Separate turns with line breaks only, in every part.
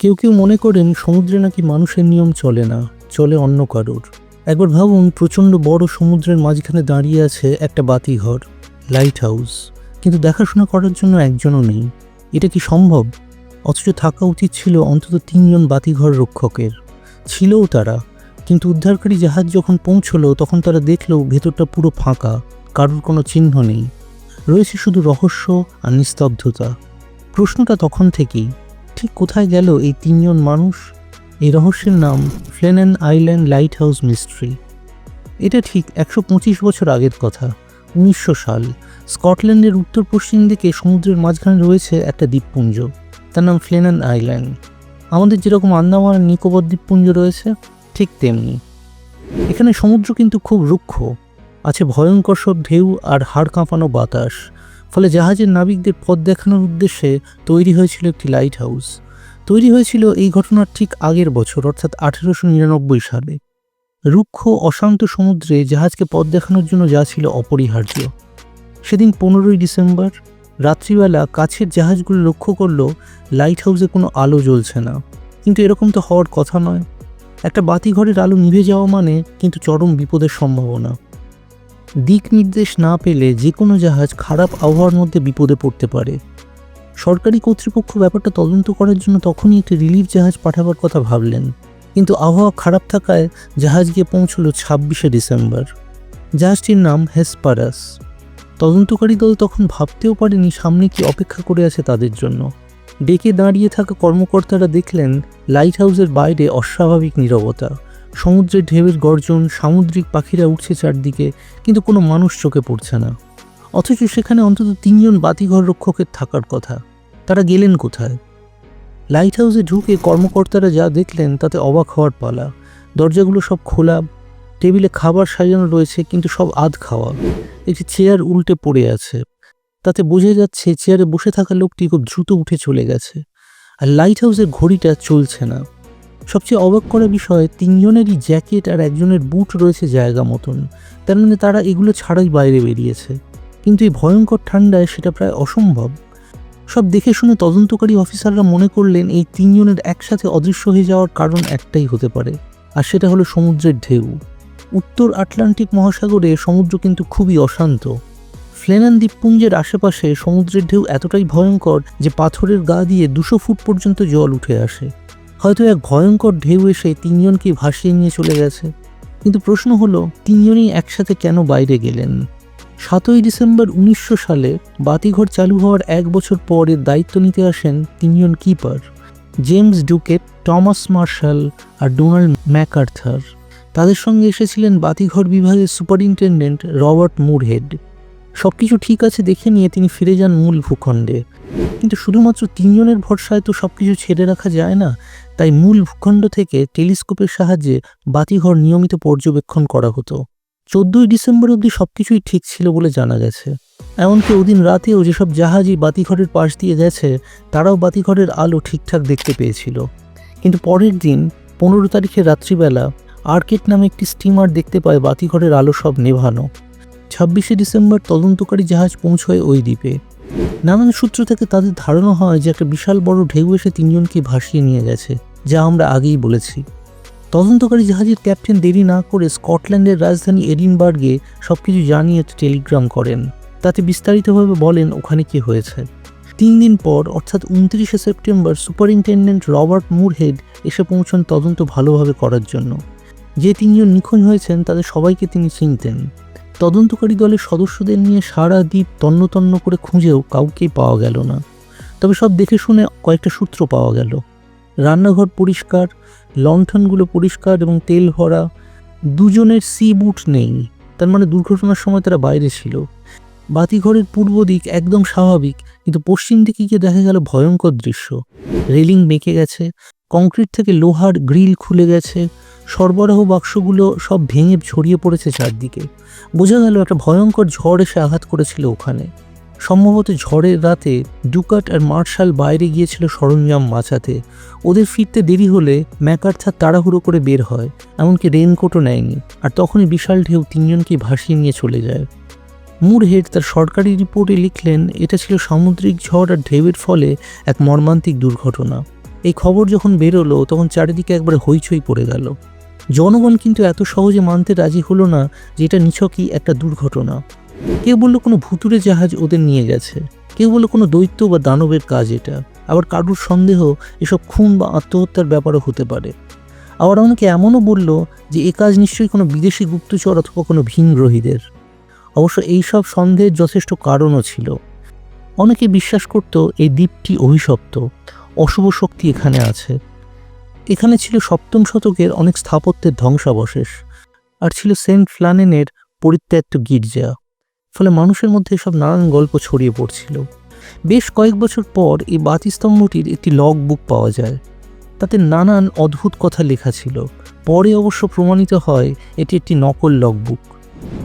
কেউ কেউ মনে করেন সমুদ্রে নাকি মানুষের নিয়ম চলে না, চলে অন্য কারোর। একবার ভাবুন, প্রচণ্ড বড় সমুদ্রের মাঝখানে দাঁড়িয়ে আছে একটা বাতিঘর লাইট হাউস কিন্তু দেখাশোনা করার জন্য একজনও নেই। এটা কি সম্ভব? অথচ থাকা উচিত ছিল অন্তত তিনজন বাতিঘর রক্ষকের। ছিলও তারা, কিন্তু উদ্ধারকারী জাহাজ যখন পৌঁছলো, তখন তারা দেখল ভেতরটা পুরো ফাঁকা, কারোর কোনো চিহ্ন নেই। রয়েছে শুধু রহস্য আর নিস্তব্ধতা। প্রশ্নটা তখন থেকেই ঠিক কোথায় গেল এই তিনজন মানুষ? এই রহস্যের নাম Flannan island lighthouse mystery. এটা ঠিক একশো পঁচিশ বছর আগের কথা, উনিশশো সাল। স্কটল্যান্ডের উত্তর পশ্চিম দিকে সমুদ্রের মাঝখানে রয়েছে একটা দ্বীপপুঞ্জ, তার নাম ফ্লেনান আইল্যান্ড। আমাদের যেরকম আন্দামান নিকোবর দ্বীপপুঞ্জ রয়েছে, ঠিক তেমনি। এখানে সমুদ্র কিন্তু খুব রুক্ষ, আছে ভয়ঙ্কর সব ঢেউ আর হাড় কাঁপানো বাতাস। ফলে জাহাজের নাবিকদের পথ দেখানোর উদ্দেশ্যে তৈরি হয়েছিল একটি লাইট হাউস তৈরি হয়েছিল এই ঘটনার ঠিক আগের বছর, অর্থাৎ আঠেরোশো নিরানব্বই সালে। রুক্ষ অশান্ত সমুদ্রে জাহাজকে পথ দেখানোর জন্য যা ছিল অপরিহার্য। সেদিন পনেরোই ডিসেম্বর, রাত্রিবেলা কাছের জাহাজগুলো লক্ষ্য করল লাইট হাউসে কোনো আলো জ্বলছে না। কিন্তু এরকম তো হওয়ার কথা নয়। একটা বাতিঘরের আলো নিভে যাওয়া মানে কিন্তু চরম বিপদের সম্ভাবনা। দিক নির্দেশ না পেলে যে কোনো জাহাজ খারাপ আবহাওয়ার মধ্যে বিপদে পড়তে পারে। সরকারি কর্তৃপক্ষ ব্যাপারটা তদন্ত করার জন্য তখনই একটি রিলিফ জাহাজ পাঠাবার কথা ভাবলেন। কিন্তু আবহাওয়া খারাপ থাকায় জাহাজ গিয়ে পৌঁছল ছাব্বিশে ডিসেম্বর। জাহাজটির নাম হেসপারাস। তদন্তকারী দল তখন ভাবতেও পারেনি সামনে কি অপেক্ষা করে আছে তাদের জন্য। ডেকে দাঁড়িয়ে থাকা কর্মকর্তারা দেখলেন লাইট হাউসের বাইরে অস্বাভাবিক নীরবতা। সমুদ্রের ঢেউয়ের গর্জন, সামুদ্রিক পাখিরা উঠছে চারদিকে, কিন্তু কোনো মানুষ চোখে পড়ছে না। অথচ সেখানে অন্তত তিনজন বাতিঘর রক্ষকের থাকার কথা। তারা গেলেন কোথায়? লাইট হাউসে ঢুকে কর্মকর্তারা যা দেখলেন, তাতে অবাক হওয়ার পালা। দরজাগুলো সব খোলা, টেবিলে খাবার সাজানো রয়েছে, কিন্তু সব আধ খাওয়া। একটি চেয়ার উল্টে পড়ে আছে। তাতে বোঝা যাচ্ছে, চেয়ারে বসে থাকা লোকটি খুব দ্রুত উঠে চলে গেছে। আর লাইট হাউসের ঘড়িটা চলছে না। সবচেয়ে অবাক করা বিষয়, তিনজনেরই জ্যাকেট আর একজনের বুট রয়েছে জায়গা মতন। তার মানে তারা এগুলো ছাড়াই বাইরে বেরিয়েছে। কিন্তু এই ভয়ঙ্কর ঠান্ডায় সেটা প্রায় অসম্ভব। সব দেখে শুনে তদন্তকারী অফিসাররা মনে করলেন, এই তিনজনের একসাথে অদৃশ্য হয়ে যাওয়ার কারণ একটাই হতে পারে, আর সেটা হলো সমুদ্রের ঢেউ। উত্তর আটলান্টিক মহাসাগরে সমুদ্র কিন্তু খুবই অশান্ত। ফ্লেনান দ্বীপপুঞ্জের আশেপাশে সমুদ্রের ঢেউ এতটাই ভয়ঙ্কর যে পাথরের গা দিয়ে দুশো ফুট পর্যন্ত জল উঠে আসে। হয়তো এক ভয়ঙ্কর ঢেউ এসে তিনজনকে ভাসিয়ে নিয়ে চলে গেছে। কিন্তু প্রশ্ন হলো, তিনজনই একসাথে কেন বাইরে গেলেন? সাতই ডিসেম্বর উনিশশো সালে বাতিঘর চালু হওয়ার এক বছর পর দায়িত্ব নিতে আসেন তিনজন keeper, James Ducat Thomas Marshall আর ডোনাল্ড ম্যাকার্থার। তাদের সঙ্গে এসেছিলেন বাতিঘর বিভাগের সুপারিনটেন্ডেন্ট রবার্ট মুরহেড। সব কিছু ঠিক আছে দেখে নিয়ে তিনি ফিরে যান মূল ভূখণ্ডে। কিন্তু শুধুমাত্র তিনজনের ভরসায় তো সব কিছু ছেড়ে রাখা যায় না তাই মূল ভূখণ্ড থেকে টেলিস্কোপের সাহায্যে বাতিঘর নিয়মিত পর্যবেক্ষণ করা হতো। চোদ্দই ডিসেম্বর অবধি সব কিছুই ঠিক ছিল বলে জানা গেছে। এমনকি ওদিন রাতেও যেসব জাহাজই বাতিঘরের পাশ দিয়ে গেছে, তারাও বাতিঘরের আলো ঠিকঠাক দেখতে পেয়েছিল। কিন্তু পরের দিন, পনেরো তারিখের রাত্রিবেলা, আর্কেট নামে একটি স্টিমার দেখতে পায় বাতিঘরের আলো সব নেভানো। ছাব্বিশে ডিসেম্বর তদন্তকারী জাহাজ পৌঁছয় ওই দ্বীপে। নানান সূত্র থেকে তাদের ধারণা হয় যে একটা বিশাল বড় ঢেউ এসে তিনজনকে ভাসিয়ে নিয়ে গেছে। যা আমরা আগেই বলেছি। তদন্তকারী জাহাজের ক্যাপ্টেন দেরি না করে স্কটল্যান্ডের রাজধানী এডিনবার্গে সব কিছু জানিয়ে টেলিগ্রাম করেন। তাতে বিস্তারিতভাবে বলেন ওখানে কি হয়েছে। তিন দিন পর, অর্থাৎ উনত্রিশে সেপ্টেম্বর, সুপারিনটেন্ডেন্ট রবার্ট মুরহেড এসে পৌঁছন তদন্ত ভালোভাবে করার জন্য। যে তিনজন নিখোঁজ হয়েছেন, তাদের সবাইকে তিনি চিনতেন। তদন্তকারী দলের সদস্যদের নিয়ে সারা দ্বীপ তন্ন তন্ন করে খুঁজেও কাউকেই পাওয়া গেল না। তবে সব দেখে শুনে কয়েকটা সূত্র পাওয়া গেল। রান্নাঘর পরিষ্কার, লণ্ঠনগুলো পরিষ্কার এবং তেল ভরা, দুজনের সি বুট নেই। তার মানে দুর্ঘটনার সময় তারা বাইরে ছিল। বাতিঘরের পূর্ব দিক একদম স্বাভাবিক, কিন্তু পশ্চিম দিকে গিয়ে দেখা গেল ভয়ঙ্কর দৃশ্য। রেলিং বেঁকে গেছে, কংক্রিট থেকে লোহার গ্রিল খুলে গেছে, সরবরাহ বাক্সগুলো সব ভেঙে ছড়িয়ে পড়েছে চারদিকে। বোঝা গেল একটা ভয়ঙ্কর ঝড় এসে আঘাত করেছিল ওখানে। সম্ভবত ঝড়ের রাতে ডুকাট আর মার্শাল বাইরে গিয়েছিল সরঞ্জাম বাঁচাতে। ওদের ফিরতে দেরি হলে ম্যাকার্থার তাড়াহুড়ো করে বের হয়, এমনকি রেনকোটও নেয়নি। আর তখনই বিশাল ঢেউ তিনজনকে ভাসিয়ে নিয়ে চলে যায়। মুরহেড তার সরকারি রিপোর্টে লিখলেন, এটা ছিল সামুদ্রিক ঝড় আর ঢেউয়ের ফলে এক মর্মান্তিক দুর্ঘটনা। এই খবর যখন বেরোলো, তখন চারিদিকে একবার হইচই পড়ে গেল। জনগণ কিন্তু এত সহজে মানতে রাজি হলো না যে এটা নিছকই একটা দুর্ঘটনা। কেউ বলল কোনো ভুতুরে জাহাজ ওদের নিয়ে গেছে। কেউ বলল কোনো দৈত্য বা দানবের কাজ এটা। আবার কারুর সন্দেহ এসব খুন বা আত্মহত্যার ব্যাপারও হতে পারে। আবার অনেকে এমনও বলল যে এ কাজ নিশ্চয়ই কোনো বিদেশি গুপ্তচর অথবা কোনো ভিনগ্রহীদের অবশ্য এইসব সন্দেহের যথেষ্ট কারণও ছিল। অনেকে বিশ্বাস করত এই দ্বীপটি অভিশপ্ত। অশুভ শক্তি এখানে আছে। এখানে ছিল সপ্তম শতকের অনেক স্থাপত্যের ধ্বংসাবশেষ। আর ছিল সেন্ট ফ্লানেনের পরিত্যক্ত গির্জা। ফলে মানুষের মধ্যে সব নানান গল্প ছড়িয়ে পড়ছিল। বেশ কয়েক বছর পর এই বাতিস্তম্ভটির একটি লগ বুক পাওয়া যায়। তাতে নানান অদ্ভুত কথা লেখা ছিল। পরে অবশ্য প্রমাণিত হয় এটি একটি নকল লগবুক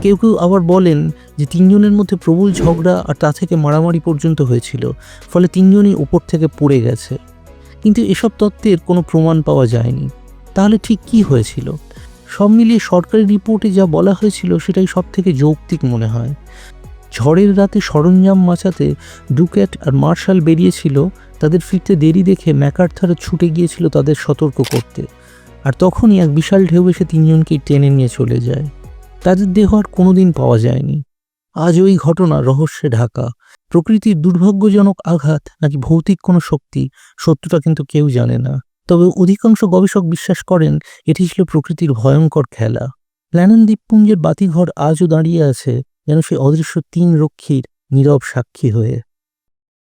কেউ কেউ আবার বলেন যে তিনজনের মধ্যে প্রবল ঝগড়া আর তা থেকে মারামারি পর্যন্ত হয়েছিল, ফলে তিনজনই উপর থেকে পড়ে গেছে। কিন্তু এসব তত্ত্বের কোনো প্রমাণ পাওয়া যায়নি। তাহলে ঠিক কি হয়েছিল? সব মিলিয়ে সরকারি রিপোর্টে যা বলা হয়েছিল সেটাই সব থেকে যৌক্তিক মনে হয়। ঝড়ের রাতে সরঞ্জাম মাচাতে ডুকেট আর মার্শাল বেরিয়েছিল, তাদের ফিরতে দেরি দেখে ম্যাকার্থারও ছুটে গিয়েছিল তাদের সতর্ক করতে। আর তখনই এক বিশাল ঢেউ এসে তিনজনকেই টেনে নিয়ে চলে যায়। তাদের দেহ আর কোনোদিন পাওয়া যায়নি। আজ ওই ঘটনা রহস্যে ঢাকা। প্রকৃতির দুর্ভাগ্যজনক আঘাত নাকি ভৌতিক কোনো শক্তি, সত্যটা কিন্তু কেউ জানে না। তবে অধিকাংশ গবেষক বিশ্বাস করেন, এটি ছিল প্রকৃতির ভয়ঙ্কর খেলা। প্ল্যানন দ্বীপপুঞ্জের বাতিঘর আজও দাঁড়িয়ে আছে, যেন সে অদৃশ্য তিন রক্ষীর নীরব সাক্ষী হয়ে।